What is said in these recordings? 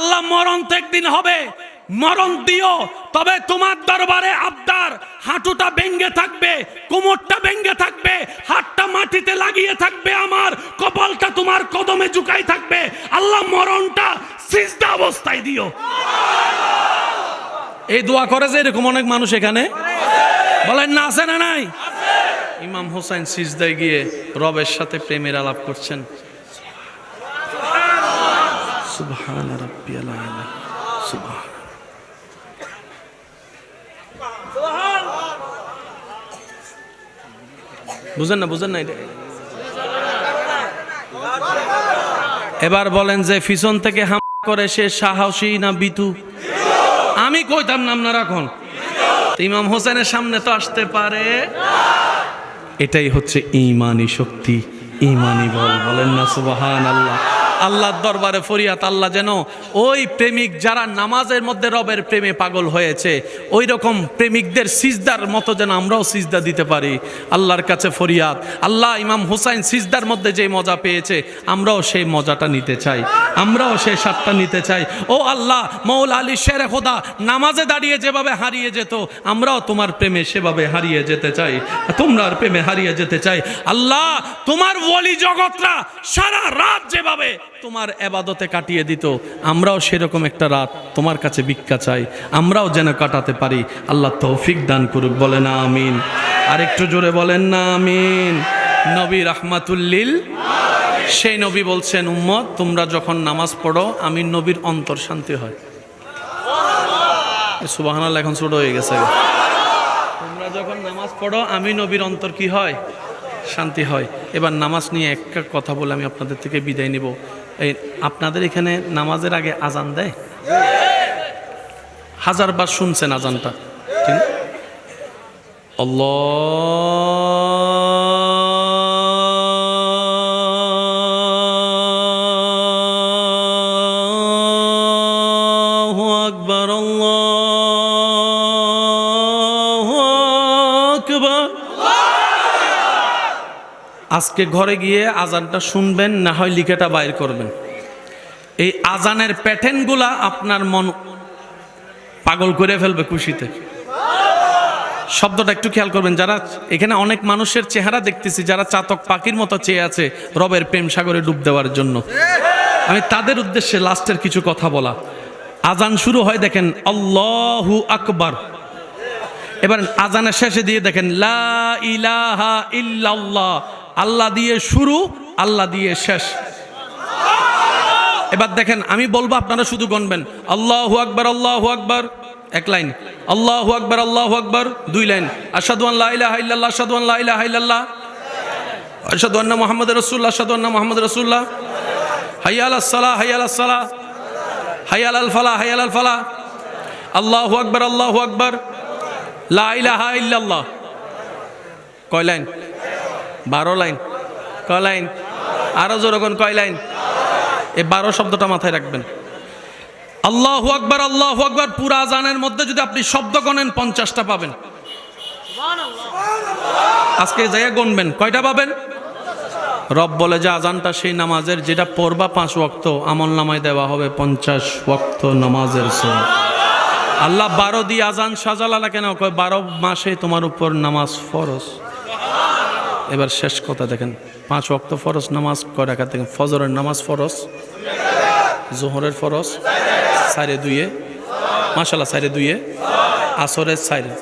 আল্লাহ মরণ তো একদিন হবে। মরণ দিও। তবে তোমার দরবারে আবদার, হাঁটুটা ভেঙ্গে থাকবে, কোমরটা ভেঙ্গে থাকবে, হাতটা মাটিতে লাগিয়ে থাকবে আমার, কপালটা তোমার কদমে ঝুকাই থাকবে। আল্লাহ মরণটা সিজদা অবস্থায় দিও। এই দোয়া করে যে এরকম অনেক মানুষ এখানে। বলেন না, আছে না নাই? ইমাম হোসেন সিজদায় গিয়ে রবের সাথে প্রেমের আলাপ করছেন। সুবহান রাব্বিয়াল আলা সুবহান। বুঝেন না বুঝেন না এবার বলেন যে পিছন থেকে হাম করে সে সাহসী না বিতু? আমি কইতাম না আপনারা এখন তো ইমাম হোসেনের সামনে তো আসতে পারে। এটাই হচ্ছে ইমানি শক্তি, ইমানি বল, বলেন না সুবাহান আল্লাহ আল্লাহর দরবারে ফরিয়াত আল্লাহ যেন ওই প্রেমিক যারা নামাজের মধ্যে রবের প্রেমে পাগল হয়েছে ওই রকম প্রেমিকদের সিজদার মতো যেন আমরাও সিজদা দিতে পারি। আল্লাহর কাছে ফরিয়াদ, আল্লাহ ইমাম হুসাইন সিজদার মধ্যে যে মজা পেয়েছে, আমরাও সেই মজাটা নিতে চাই, আমরাও সেই স্বাদটা নিতে চাই। ও আল্লাহ মৌল আলী, শের খোদা, নামাজে দাঁড়িয়ে যেভাবে হারিয়ে যেত, আমরাও তোমার প্রেমে সেভাবে হারিয়ে যেতে চাই, তোমরার প্রেমে হারিয়ে যেতে চাই। আল্লাহ, তোমার ওলি জগৎরা সারা রাত যেভাবে তোমার এবাদতে কাটিয়ে দিত। আমরাও সেরকম একটা রাত তোমার কাছে ভিক্ষা চাই। আমরাও যেন কাটাতে পারি। আল্লাহ তৌফিক দান করুক বলে না আমিন। আর একটু জোরে বলেন না, আমিন। নবী রাহমাতুল্লিল সেই নবী বলছেন, উম্মত, তোমরা যখন নামাজ পড়ো, আমি নবীর অন্তর শান্তি হয়। সুবাহানাল এখন ছোট হয়ে গেছে তোমরা যখন নামাজ পড়ো, আমি নবীর অন্তর কি হয়? শান্তি হয়। এবার নামাজ নিয়ে একটা কথা বলে আমি আপনাদের থেকে বিদায় নিব। এই আপনাদের এখানে নামাজের আগে আজান দেয় হাজারবার শুনছেন আজানটা ঠিক না? আজকে ঘরে গিয়ে আজানটা শুনবেন, না হয় লিখাটা বাইর করবেন। এই আজানের প্যাটার্নগুলা আপনার মন পাগল করে ফেলবে খুশিতে। শব্দটা একটু খেয়াল করবেন, যারা এখানে অনেক মানুষের চেহারা দেখতেছি, যারা চাতক পাখির মতো চেয়ে আছে রবের প্রেম সাগরে ডুব দেওয়ার জন্য। আমি তাদের উদ্দেশ্যে লাস্টের কিছু কথা বলা। আজান শুরু হয়, দেখেন, আল্লাহু আকবার। এবার আজানের শেষে দিয়ে দেখেন, লা ইলাহা ইল্লাল্লাহ। আল্লাহ দিয়ে শুরু, আল্লাহ দিয়ে শেষ। এবার দেখেন, আমি বলব আপনারা শুধু গণবেন। আল্লাহু আকবার আল্লাহু আকবার, এক লাইন। আল্লাহু আকবার আল্লাহু আকবার, দুই লাইন। লা ইলাহা ইল্লাল্লাহ ইলাহা ইল্লাল্লাহ, আশহাদু আন্না মুহাম্মাদুর রাসূলুল্লাহ, আশহাদু আন্না মুহাম্মাদুর রাসূলুল্লাহ। হাইয়া আলাস সালাহ হাইয়া আলাস সালাহ হাইয়া আলাল ফালাহ হাইয়া আলাল ফালাহ। আল্লাহু আকবার আল্লাহু আকবার, লা ইলাহা ইল্লাল্লাহ। কয় লাইন? বারো লাইন। কয় লাইন? আরও জোরগণ কয় লাইন? এই বারো শব্দটা মাথায় রাখবেন। আল্লাহ আকবার আল্লাহ আকবার, পুরা আজানের মধ্যে যদি আপনি শব্দ গণেন, পঞ্চাশটা পাবেন। আজকে জায়গা গণবেন, কয়টা পাবেন? রব বলে যে আজানটা সেই নামাজের, যেটা পড়বা পাঁচ ওয়াক্ত, আমল নামায় দেওয়া হবে পঞ্চাশ ওয়াক্ত নামাজের আল্লাহ বারো দিয়ে আজান সাজালা কেন? বারো মাসে তোমার উপর নামাজ ফরজ। এবার শেষ কথা দেখেন, পাঁচ ওয়াক্ত ফরজ নামাজ, কয় রাখা দেখেন, ফজরের নামাজ ফরজ, জোহরের ফরজ, সাইরে দুইয়ে মাসাল্লাহ সাইরে দুইয়ে, আসরের সাইরে,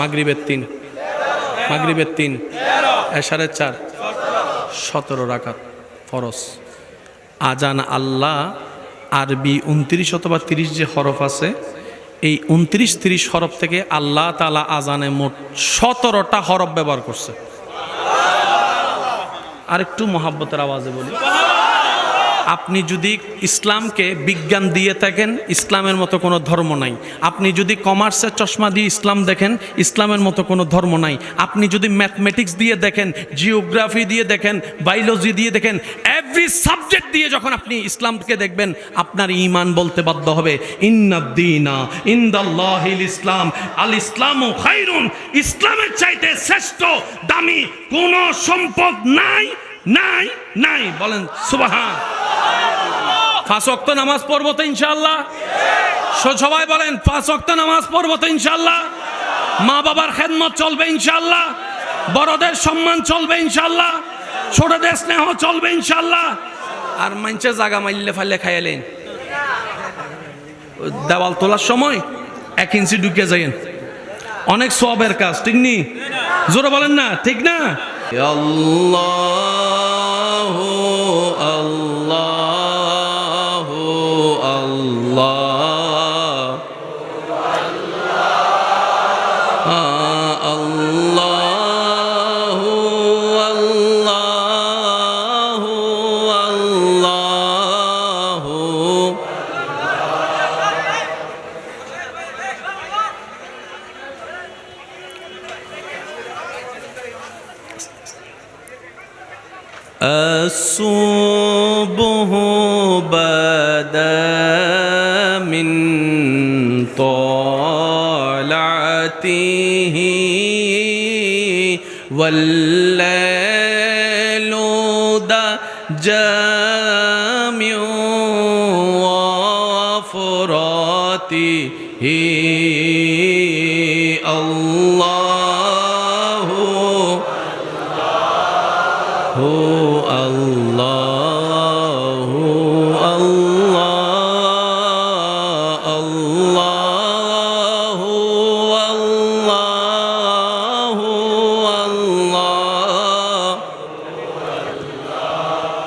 মাগরিবের তিন মাগরিবের তিন, এশারের চার, সতেরো রাকাত ফরজ। আজান আল্লাহ আরবি উনত্রিশ অথবা তিরিশ যে হরফ আছে, এই উনত্রিশ তিরিশ হরফ থেকে আল্লাহ তালা আজানে মোট সতেরোটা হরফ ব্যবহার করছে। আর একটু মহাব্বতের আওয়াজে বলি। আপনি যদি ইসলামকে বিজ্ঞান দিয়ে থাকেন, ইসলামের মতো কোনো ধর্ম নাই। আপনি যদি কমার্সের চশমা দিয়ে ইসলাম দেখেন, ইসলামের মতো কোনো ধর্ম নাই। আপনি যদি ম্যাথমেটিক্স দিয়ে দেখেন, জিওগ্রাফি দিয়ে দেখেন, বায়োলজি দিয়ে দেখেন এভরি সাবজেক্ট দিয়ে যখন আপনি ইসলামকে দেখবেন, আপনার ইমান বলতে বাধ্য হবে। ইন্নাদ্দিনা ইন্দাল্লাহিল ইসলাম, আল ইসলামু খাইরুন। ইসলামের চাইতে শ্রেষ্ঠ, দামি কোনো সম্পদ নাই নাই নাই। বলেন, সুবাহান। অক্ত নামাজ পড়ব তো ইনশাল্লাহ সবাই বলেন, পাঁচ অক্ত নামাজ পড়ব তো ইনশাল্লাহ মা বাবার খেদমত চলবে ইনশাল্লাহ বড়দের সম্মান চলবে ইনশাল্লাহ ছোটদের স্নেহ চলবে ইনশাল্লাহ আর মাঞ্চে জাগা মাইলে ফাইলে খাইলেন দেওয়াল তোলার সময় এক ইঞ্চি ঢুকে যাইন অনেক সবের কাজ, ঠিক নি? জোরে বলেন না, ঠিক না? আল্লাহ আল্লাহ। الصبح بدا من طلعته والليل جامع وفراته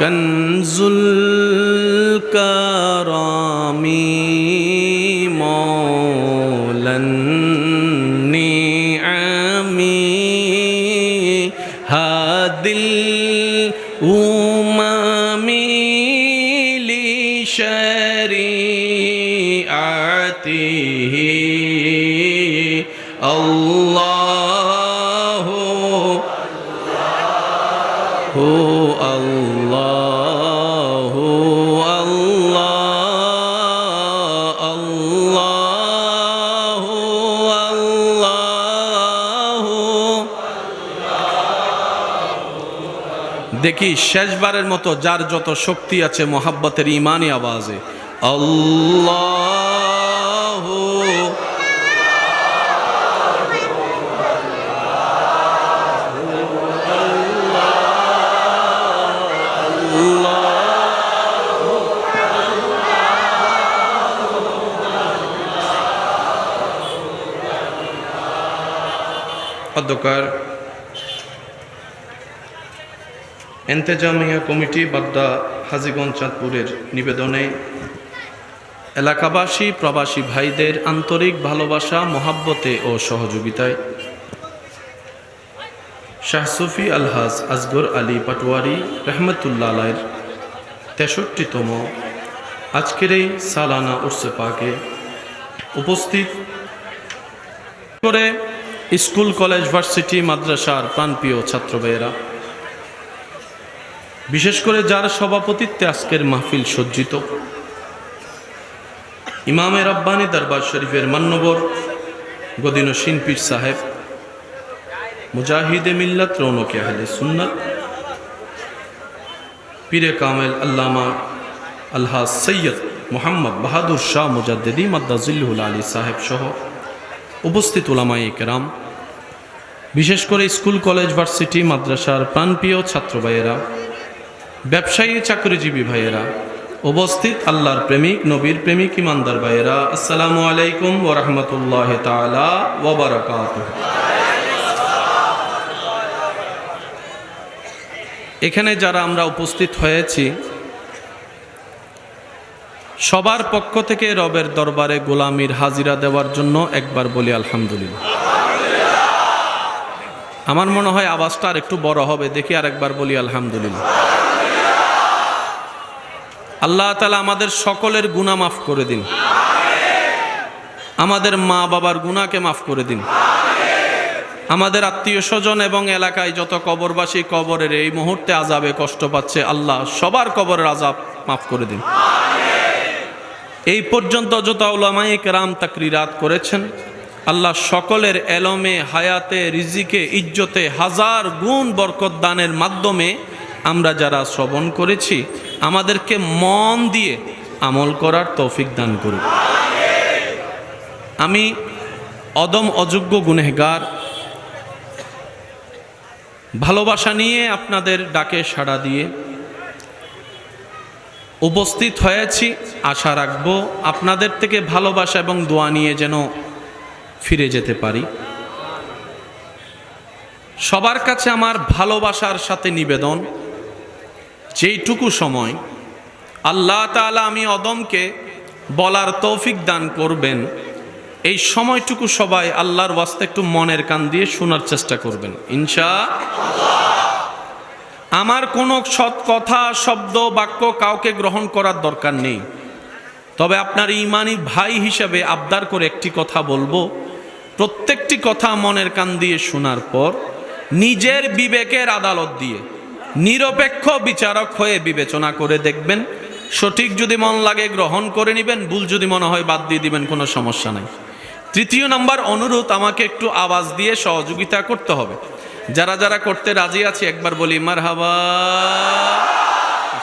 কনজুল কারামি মৌলন আমি হাদিল উমামি লিশরি আতিহি আল্লাহ দেখি শেষবারের মতো যার যত শক্তি আছে মোহাব্বতের ইমানি আওয়াজে। আল্লাহ অধ্যকার এন্তেজামিয়া কমিটি বাগদা হাজিগঞ্জ চাঁদপুরের নিবেদনে, এলাকাবাসী, প্রবাসী ভাইদের আন্তরিক ভালোবাসা, মহাব্বতে ও সহযোগিতায়। শাহসুফি আলহাজ আসগর আলী পাটোয়ারি রহমতুল্লাহ আলাইয়ের তেষট্টিতম আজকের এই সালানা উর্সে পাকে উপস্থিত করে স্কুল, কলেজ, ভার্সিটি, মাদ্রাসার প্রাণপ্রিয় ছাত্র ভাইয়েরা বিশেষ করে যার সভাপতিত্বে আজকের মাহফিল সজ্জিত। ইমামে রব্বানি দরবার শরীফের মান্যবর গদিন শিনপীর সাহেব, মুজাহিদে মিল্লাত রৌনকে আহলে সুন্নাত পীরে কামেল আল্লামা আল্লাহ সৈয়দ মোহাম্মদ বাহাদুর শাহ মুজাদ্দিদি মাদ্দাজিল্লুল আলী সাহেব সহ উপস্থিত ওলামাই কেরাম, বিশেষ করে স্কুল, কলেজ, ভার্সিটি, মাদ্রাসার প্রাণপ্রিয় ছাত্র ভাইয়েরা ব্যবসায়ী চাকরিজীবী ভাইয়েরা, উপস্থিত আল্লাহর প্রেমিক, নবীর প্রেমিক, ইমানদার ভাইয়েরা, আসসালামু আলাইকুম ও রহমতুল্লাহ তালা ওবরাকাত এখানে যারা আমরা উপস্থিত হয়েছি, সবার পক্ষ থেকে রবের দরবারে গোলামির হাজিরা দেওয়ার জন্য একবার বলি আলহামদুলিল্লাহ। আমার মনে হয় আওয়াজটা আর একটু বড় হবে, দেখি আর একবার বলি আলহামদুলিল্লাহ। আল্লাহ তালা আমাদের সকলের গুণা মাফ করে দিন। আমাদের মা বাবার গুণাকে মাফ করে দিন। আমাদের আত্মীয় স্বজন এবং এলাকায় যত কবরবাসী কবরের এই মুহূর্তে আজাবে কষ্ট পাচ্ছে, আল্লাহ সবার কবরের আজাব মাফ করে দিন। এই পর্যন্ত যত ওলামাই কেরাম তাকরিরাত করেছেন, আল্লাহ সকলের এলমে, হায়াতে, রিজিকে, ইজ্জতে হাজার গুণ বরকত দানের মাধ্যমে আমরা যারা শ্রবণ করেছি আমাদেরকে মন দিয়ে আমল করার তৌফিক দান করুক। আমি অদম অযোগ্য গুনেহগার। ভালোবাসা নিয়ে আপনাদের ডাকে সাড়া দিয়ে উপস্থিত হয়েছি। আশা রাখব আপনাদের থেকে ভালোবাসা এবং দোয়া নিয়ে যেন ফিরে যেতে পারি। সবার কাছে আমার ভালোবাসার সাথে নিবেদন। যেইটুকু সময় আল্লাহ তাআলা আমি অদমকে বলার তৌফিক দান করবেন, এই সময়টুকু সবাই আল্লাহর ওয়াস্তে একটু মনের কান দিয়ে শোনার চেষ্টা করবেন। ইনশা আমার কোনো সৎ কথা, শব্দ, বাক্য কাউকে গ্রহণ করার দরকার নেই। তবে আপনার ইমানি ভাই হিসাবে আবদার করে একটি কথা বলব। প্রত্যেকটি কথা মনের কান দিয়ে শোনার পর নিজের বিবেকের আদালত দিয়ে নিরপেক্ষ বিচারক হয়ে বিবেচনা করে দেখবেন। সঠিক যদি মন লাগে গ্রহণ করে নেবেন, ভুল যদি মনে হয় বাদ দিয়ে দিবেন, কোনো সমস্যা নাই। তৃতীয় নাম্বার অনুরোধ, আমাকে একটু আওয়াজ দিয়ে সহযোগিতা করতে হবে। যারা যারা করতে রাজি আছে, একবার বলি মার হাবা